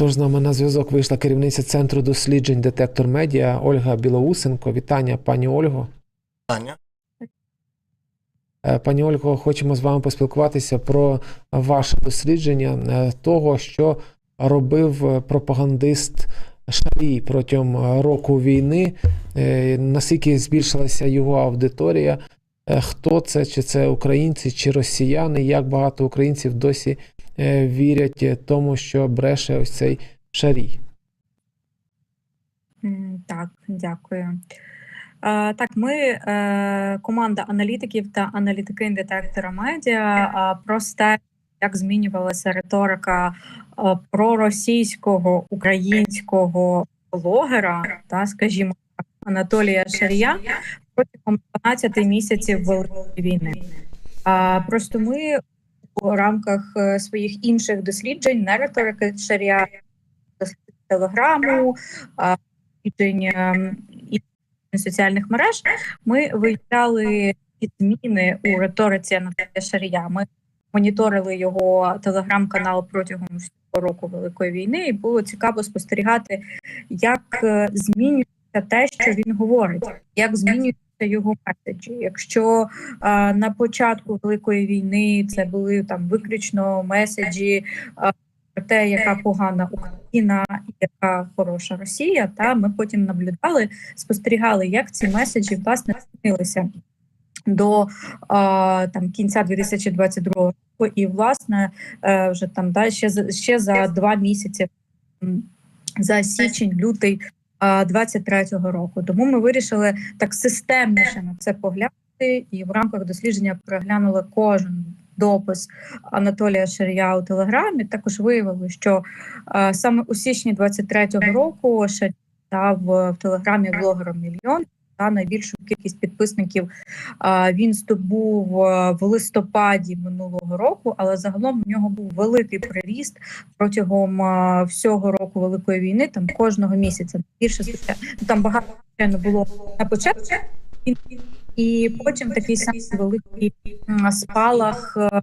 Тож з нами на зв'язок вийшла керівниця центру досліджень детектор медіа Ольга Білоусенко. Вітання, пані Ольго. Таня. Е, Пані Ольго, хочемо з вами поспілкуватися про ваше дослідження е, того, що робив е, пропагандист Шарій протягом року війни. Наскільки збільшилася його аудиторія? Хто це? Чи це українці, чи росіяни? Як багато українців досі вірять е, тому, що бреше ось цей Шарій? Так, дякую. Е, Так, ми е, команда аналітиків та аналітики детектора медіа е, просте, як змінювалася риторика е, проросійського українського блогера, та, скажімо, Анатолія Шарія протягом 12 місяців Великої війни. Просто ми у рамках е, своїх інших досліджень, не риторики досліджень телеграму, досліджень ем, соціальних мереж, ми виявляли зміни у риториці Анатолія Шарія. Ми моніторили його телеграм-канал протягом всього року Великої війни, і було цікаво спостерігати, як е, змінюється те, що він говорить, як змінюється його меседжі. Якщо а, на початку великої війни це були там виключно меседжі а, про те, яка погана Україна і яка хороша Росія, та ми потім наблюдали, спостерігали, як ці меседжі власне змінилися до а, там кінця 2022 року, і власне е, вже там да, ще ще за два місяці за січень, лютий. А, 23-го року тому ми вирішили так системніше на це поглянути, і в рамках дослідження проглянули кожен допис Анатолія Шарія у телеграмі. Також виявили, що е, саме у січні 23-го року Шарія дав е, в телеграмі блогером мільйон. Та найбільшу кількість підписників він здобув е, в листопаді минулого року, але загалом у нього був великий приріст протягом всього року великої війни. Там кожного місяця більше ну, там багато звичайно було на початку, і, потім такий самий великий спалах е,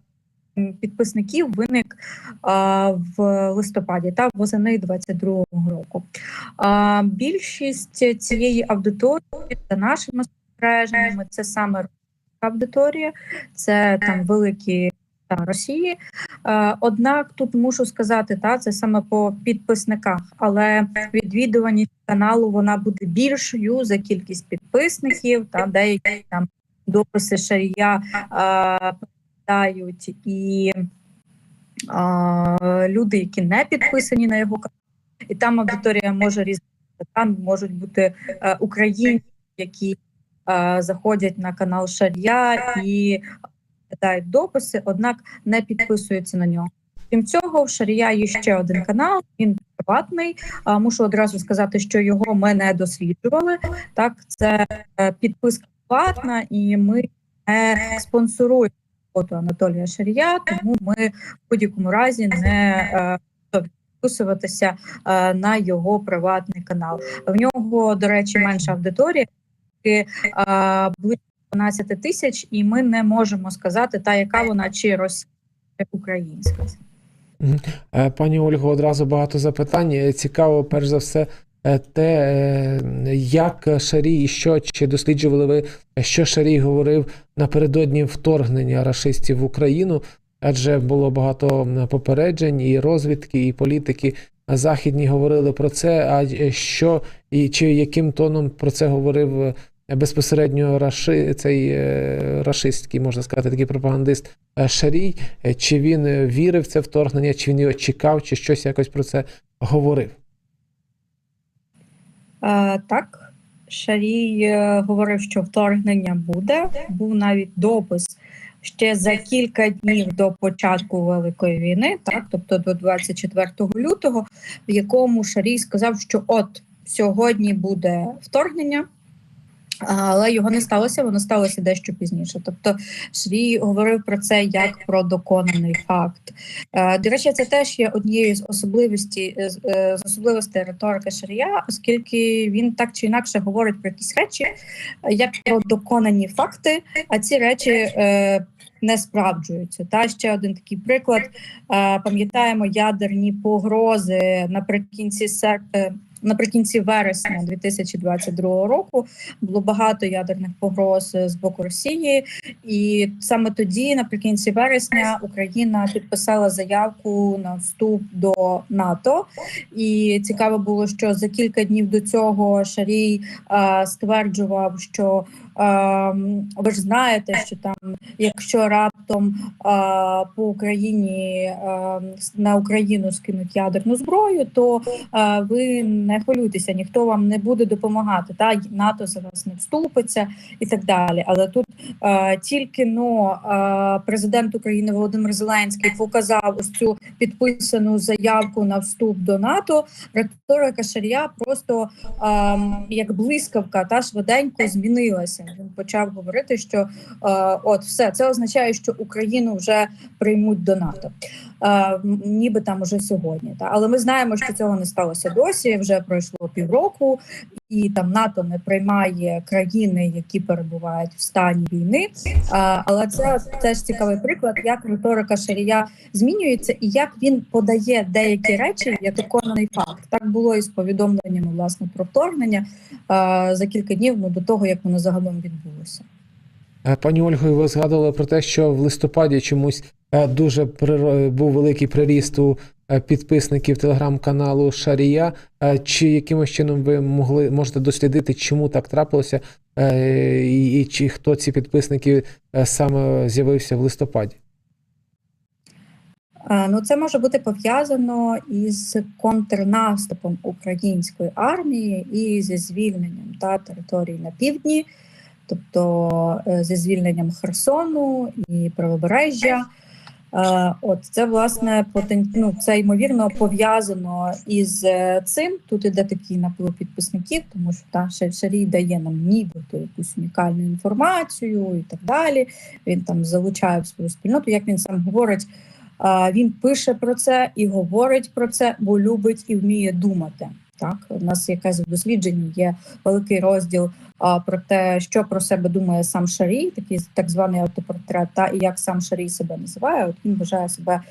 підписників виник а, в листопаді та восени 22-го року. А, більшість цієї аудиторії за нашими спостереженнями це саме аудиторія, це там великі та Росії. Однак тут мушу сказати, та це саме по підписниках, але відвідуваність каналу вона буде більшою за кількість підписників та деякі там дописи Шарія переглядають і е, люди, які не підписані на його канал, і там аудиторія може різати. Там можуть бути е, українці, які е, заходять на канал Шарія і читають дописи, однак не підписуються на нього. Крім цього, в Шарія є ще один канал. Він приватний. А мушу одразу сказати, що його ми не досліджували. Так, це е, підписка платна, і ми не спонсоруємо роботу Анатолія Шарія, тому ми в будь-якому разі не е, підписуватися е, на його приватний канал. В нього, до речі, менша аудиторія, е, близько 12 тисяч, і ми не можемо сказати, та яка вона чи російська, чи українська. Пані Ольго, одразу багато запитань. Цікаво, перш за все, те, е, як Шарій і що, чи досліджували ви, е, що Шарій говорив напередодні вторгнення рашистів в Україну, адже було багато попереджень, і розвідки, і політики західні говорили про це. А е, що і чи яким тоном про це говорив е, безпосередньо раши, цей е, рашистський, можна сказати, такий пропагандист е, Шарій? Е, Чи він е, вірив в це вторгнення, чи він його чекав, чи щось якось про це говорив? Е, так, Шарій е, говорив, що вторгнення буде. Був навіть допис ще за кілька днів до початку Великої війни, так, тобто до 24 лютого, в якому Шарій сказав, що от сьогодні буде вторгнення. Але його не сталося, воно сталося дещо пізніше. Тобто Шрі говорив про це як про доконаний факт. Е, До речі, це теж є однією з особливостей з е, особливостей риторики Шарія, оскільки він так чи інакше говорить про якісь речі, е, як про доконані факти, а ці речі е, не справджуються. Та ще один такий приклад. Е, Пам'ятаємо ядерні погрози наприкінці серпня. Наприкінці вересня 2022 року було багато ядерних погроз з боку Росії, і саме тоді, наприкінці вересня, Україна підписала заявку на вступ до НАТО. І цікаво було, що за кілька днів до цього Шарій е, стверджував, що е, ви ж знаєте, що там, якщо раптом е, по Україні е, на Україну скинуть ядерну зброю, то е, ви не хвилюйтеся, ніхто вам не буде допомагати. Та НАТО за вас не вступиться і так далі. Але тут е, тільки но президент України Володимир Зеленський показав ось цю підписану заявку на вступ до НАТО. Риторика Шарія просто е, як блискавка та швиденько змінилася. Він почав говорити, що е, от все це означає, що Україну вже приймуть до НАТО. Е, ніби там уже сьогодні. Та але ми знаємо, що цього не сталося досі. Вже пройшло півроку, і там НАТО не приймає країни, які перебувають в стані війни. Але це теж цікавий приклад, як риторика Шарія змінюється, і як він подає деякі речі як виконаний факт. Так було і з повідомленнями власне про вторгнення за кілька днів ну, до того, як воно загалом відбулося. Пані Ольго, ви згадували про те, що в листопаді чомусь дуже приро- був великий приріст у е, підписників телеграм-каналу Шарія. Е, Чи якимось чином ви могли можете дослідити, чому так трапилося, е, і, і чи хто ці підписники е, саме з'явився в листопаді? Е, Ну, це може бути пов'язано із контрнаступом української армії і зі звільненням та території на півдні, тобто е, зі звільненням Херсону і правобережжя. Е, От це власне потен... ну, це ймовірно пов'язано із е, цим. Тут іде такий наплив підписників, тому що та Шарій дає нам нібито якусь унікальну інформацію і так далі. Він там залучає в свою спільноту. Як він сам говорить, Він пише про це і говорить про це, бо любить і вміє думати. Так, у нас якесь в дослідженні є великий розділ а, про те, що про себе думає сам Шарій, такий так званий автопортрет, та і як сам Шарій себе називає. От він вважає себе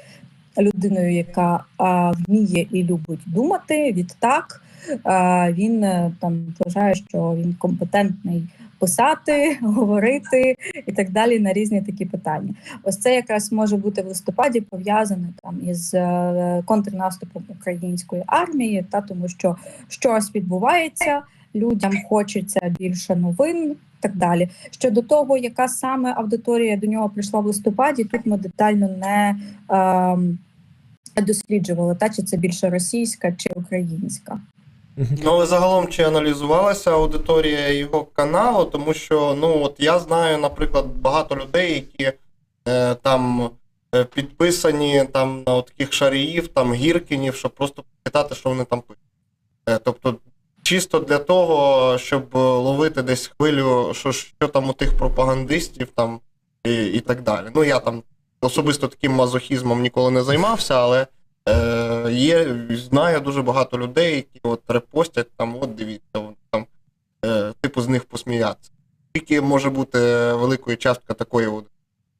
людиною, яка а, вміє і любить думати. Відтак а, він е, там вважає, що він компетентний писати, говорити і так далі на різні такі питання. Ось це якраз може бути в листопаді пов'язане там із е, контрнаступом української армії, та тому що щось відбувається, людям хочеться більше новин. Так далі щодо того, яка саме аудиторія до нього прийшла в листопаді, тут ми детально не е, досліджували, та чи це більше російська чи українська. Ну, але загалом чи аналізувалася аудиторія його каналу, тому що ну от я знаю, наприклад, багато людей, які е, там е, підписані там на таких шаріїв, там гіркінів, щоб просто питати, що вони там пишуть. Е, тобто, чисто для того, щоб ловити десь хвилю, що, що там у тих пропагандистів там і, і так далі. Ну, я там особисто таким мазохізмом ніколи не займався, але Е, є, знаю дуже багато людей, які от репостять там, от дивіться, от, там, е, типу з них посміятися. Тільки може бути великою частка такої от.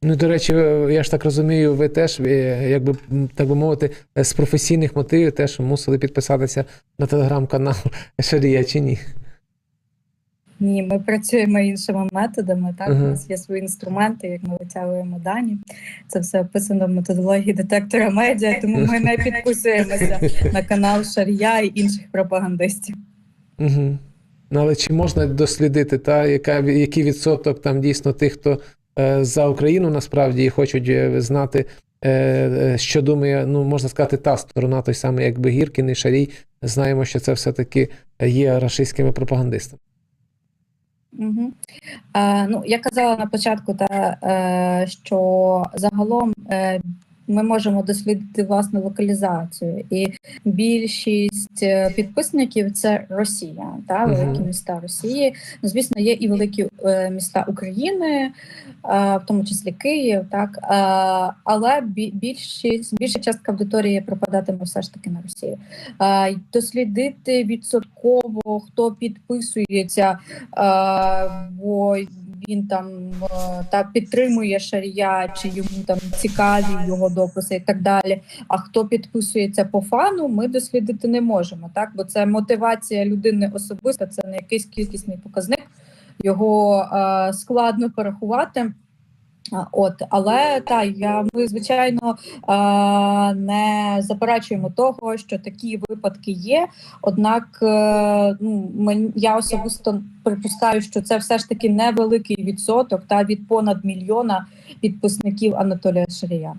Ну, до речі, я ж так розумію, ви теж, е, якби так би мовити, е, з професійних мотивів теж мусили підписатися на телеграм-канал Шарія чи ні? Ні, ми працюємо іншими методами. Так, Мгм. у нас є свої інструменти, як ми витягуємо дані. Це все описано в методології детектора медіа, тому ми не підписуємося на канал Шарія і інших пропагандистів. Угу. Ну, але чи можна дослідити, та, яка, який відсоток там дійсно тих, хто е, за Україну насправді і хочуть е, знати, е, е, що думає, ну, можна сказати, та сторона, той самий, якби Гіркін і Шарій, знаємо, що це все-таки є рашистськими пропагандистами. Угу. Е, ну, я казала на початку, та, е, що загалом е, ми можемо дослідити власну локалізацію. І більшість е, підписників це Росія, та великі міста Росії. Ну, звісно, є і великі е, міста України, е, в тому числі Київ, так е, але бі- більшість більша частка аудиторії припадатиме все ж таки на Росію. Е, дослідити відсотково, хто підписується, е, бо він там е, та підтримує шарія, чи йому там цікаві його дописи і так далі. А хто підписується по фану, ми дослідити не можемо, так бо це мотивація людини особиста, це не якийсь кількісний показник. Його е, складно порахувати. От, але та я ми звичайно не заперечуємо того, що такі випадки є. Однак, е, ну мен, я особисто припускаю, що це все ж таки невеликий відсоток та від понад мільйона підписників Анатолія Шарія.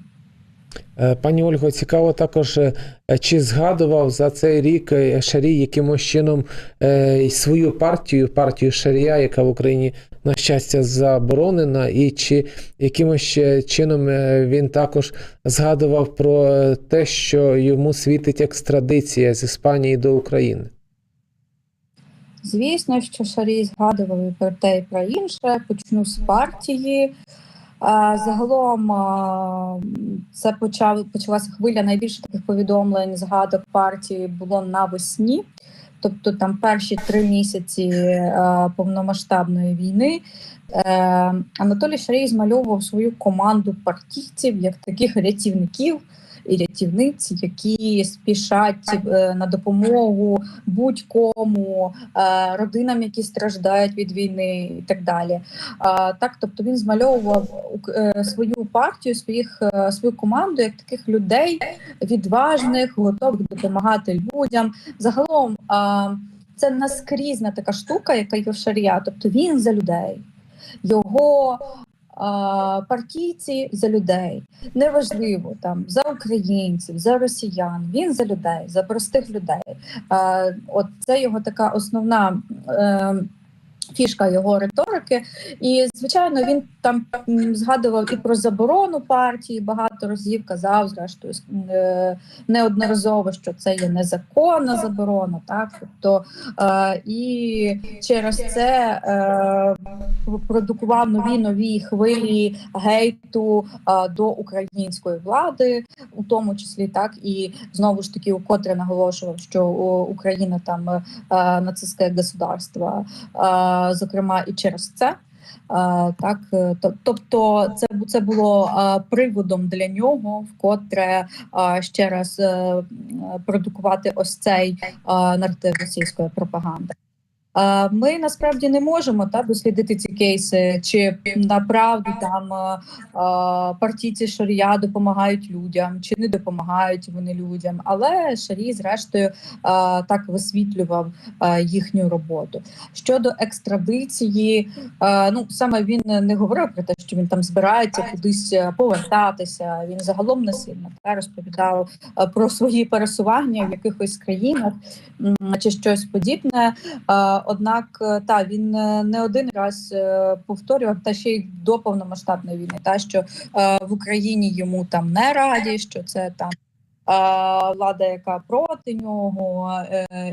Е, Пані Ольго, цікаво також, е, чи згадував за цей рік е, Шарій якимось чином свою партію, партію Шарія, яка в Україні, на щастя, заборонена, і чи якимось чином він також згадував про те, що йому світить екстрадиція з Іспанії до України? Звісно, що Шарій згадували про те і про інше. Почну з партії. А, Загалом це почав почалася хвиля найбільше таких повідомлень, згадок партії було навесні. Тобто там перші три місяці е, повномасштабної війни е, Анатолій Шарій змальовував свою команду партійців як таких рятівників і рятівниць, які спішать е, на допомогу будь-кому е, родинам, які страждають від війни, і так далі. Так, тобто він змальовував е, свою партію, своїх свою команду як таких людей відважних, готових допомагати людям. Загалом це наскрізна така штука, яка є в шарія. Тобто він за людей. Його партійці за людей. Неважливо там за українців, за росіян. Він за людей, за простих людей. От це його така основна. Фішка його риторики, і звичайно, він там згадував і про заборону партії багато разів казав, зрештою, е, неодноразово, що це є незаконна заборона, так? Тобто е, і через це е, продукував нові нові хвилі гейту до української влади, у тому числі так? І знову ж таки укотре наголошував, що Україна там нацистське государство, зокрема і через це. Е, Так, е, тобто, це це було е, приводом для нього, вкотре ще раз продукувати ось цей нартив російської пропаганди. Ми насправді не можемо та дослідити ці кейси, чи направду там партійці Шарія допомагають людям, чи не допомагають вони людям. Але Шарій, зрештою, так висвітлював їхню роботу. Щодо екстрадиції, ну саме він не говорив про те, що він там збирається кудись е, повертатися. Він загалом не сильно та розповідав е, про свої пересування в якихось країнах чи щось подібне. Однак, е, та він е, не один раз е, повторював, та ще й до повномасштабної війни, та що в Україні йому там не раді, що це там влада, яка проти нього,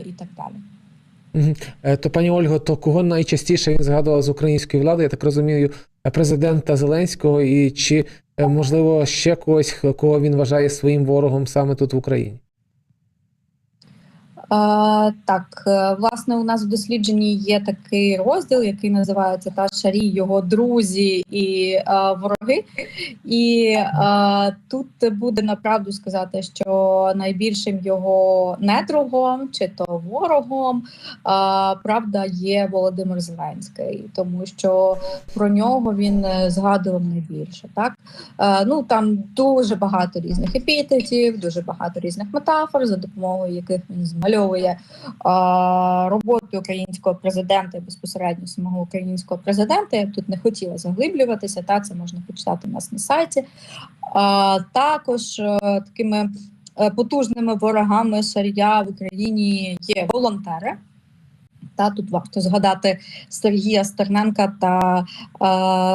і так далі. То, пані Ольго, то кого найчастіше він згадував з української влади? Я так розумію, президента Зеленського, і чи можливо ще когось, кого він вважає своїм ворогом саме тут в Україні? Так, е, власне, у нас в дослідженні є такий розділ, який називається та Шарі, його друзі і е, вороги. І е, тут буде направду сказати, що найбільшим його недругом чи то ворогом правда є Володимир Зеленський, тому що про нього він згадував найбільше. Так ну там дуже багато різних епітетів, дуже багато різних метафор, за допомогою яких він змальовує е, роботу українського президента безпосередньо самого українського президента. Я б тут не хотіла заглиблюватися. Та це можна почитати у нас на сайті. Е, також е, такими е, потужними ворогами шарія в Україні є волонтери. Та тут варто згадати Сергія Стерненка та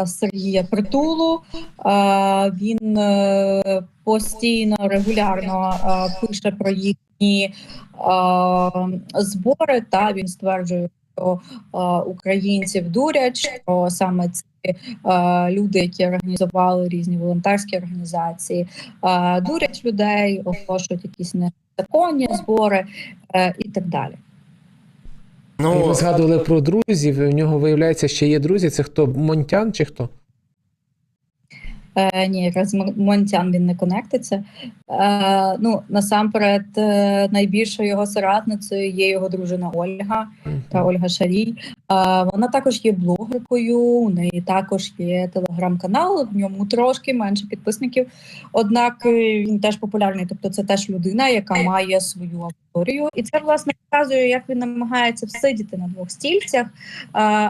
е, Сергія Притулу. Е, він е, постійно регулярно е, пише про їхні е, збори. Та він стверджує, що е, українців дурять, що саме ці е, люди, які організували різні волонтерські організації, е, дурять людей, оголошують якісь незаконні збори е, і так далі. Ну, ви згадували про друзів. У нього виявляється, ще є друзі. Це хто Монтян чи хто? Е, ні, якраз Монтян він не конектиться. Е, ну, насамперед, е, найбільшою його соратницею є його дружина Ольга та Ольга Шарій. Е, вона також є блогеркою, у неї також є телеграм-канал, в ньому трошки менше підписників. Однак е, він теж популярний, тобто це теж людина, яка має свою аудиторію. І це власне показує, як він намагається всидіти на двох стільцях. Е,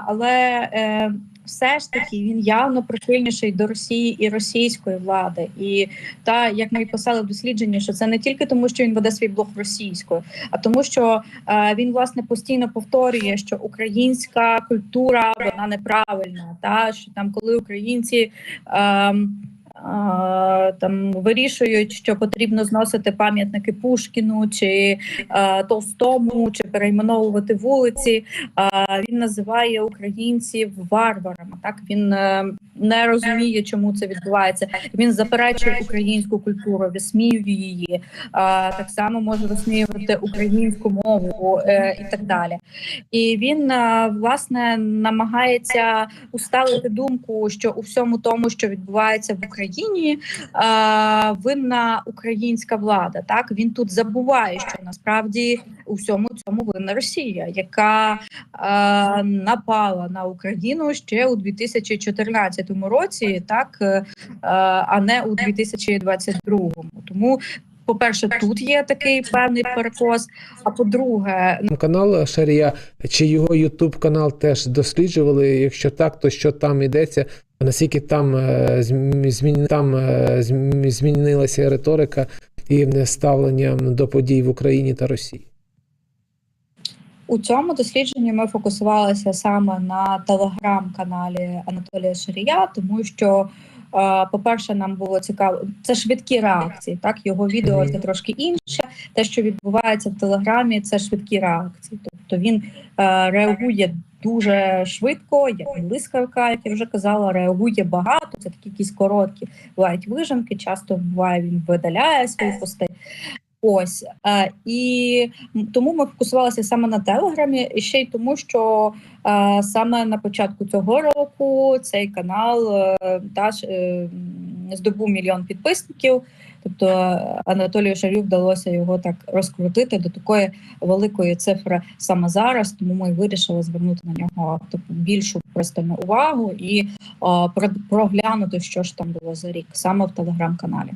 але е, все ж таки він явно прихильніший до Росії і російської влади. І та як ми писали в дослідженні, що це не тільки тому, що він веде свій блог російською, а тому, що е, він власне постійно повторює, що українська культура вона неправильна, та що там, коли українці. е, Там вирішують, що потрібно зносити пам'ятники Пушкіну чи Толстому, чи перейменовувати вулиці. Він називає українців варварами. Так він е, не розуміє, чому це відбувається. Він заперечує українську культуру, висміює її. Так само може висміювати українську мову е, і так далі. І він е, власне намагається усталити думку, що у всьому тому, що відбувається в Україні, е, винна українська влада. Так він тут забуває, що насправді у всьому цьому винна Росія, яка е, напала на Україну ще у 2014 році, так е, е, а не у 2022. Тому, по-перше, тут є такий певний перекос. А по-друге, Канал Шарія чи його Ютуб канал теж досліджували? Якщо так, то що там йдеться? Наскільки там е, змін там е, змінилася риторика і ставлення до подій в Україні та Росії? У цьому дослідженні ми фокусувалися саме на телеграм-каналі Анатолія Шарія, тому що, е, по-перше, нам було цікаво, це швидкі реакції. Так, його відео це трошки інше. Те, що відбувається в телеграмі, це швидкі реакції. Тобто він реагує дуже швидко, як блискавка, як я вже казала, реагує багато. Це такі якісь короткі бувають вижимки. Часто буває, він видаляє свої пости. Ось е, і тому ми фокусувалися саме на телеграмі, і ще й тому, що е, саме на початку цього року цей канал е, теж е, здобув мільйон підписників. Тобто Анатолію Шарю вдалося його так розкрутити до такої великої цифри саме зараз. Тому ми вирішили звернути на нього таку більшу пристальну увагу і про- проглянути, що ж там було за рік, саме в телеграм-каналі.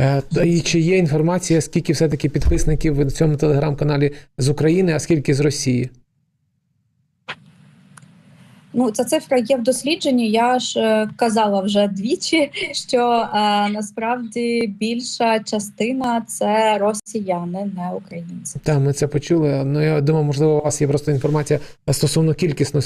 Е, І чи є інформація, скільки все-таки підписників в цьому телеграм-каналі з України, а скільки з Росії? Ну, ця цифра є в дослідженні. Я ж е, казала вже двічі, що е, насправді більша частина це росіяни, не українці. Так, ми це почули. Ну я думаю, можливо, у вас є просто інформація стосовно кількісно,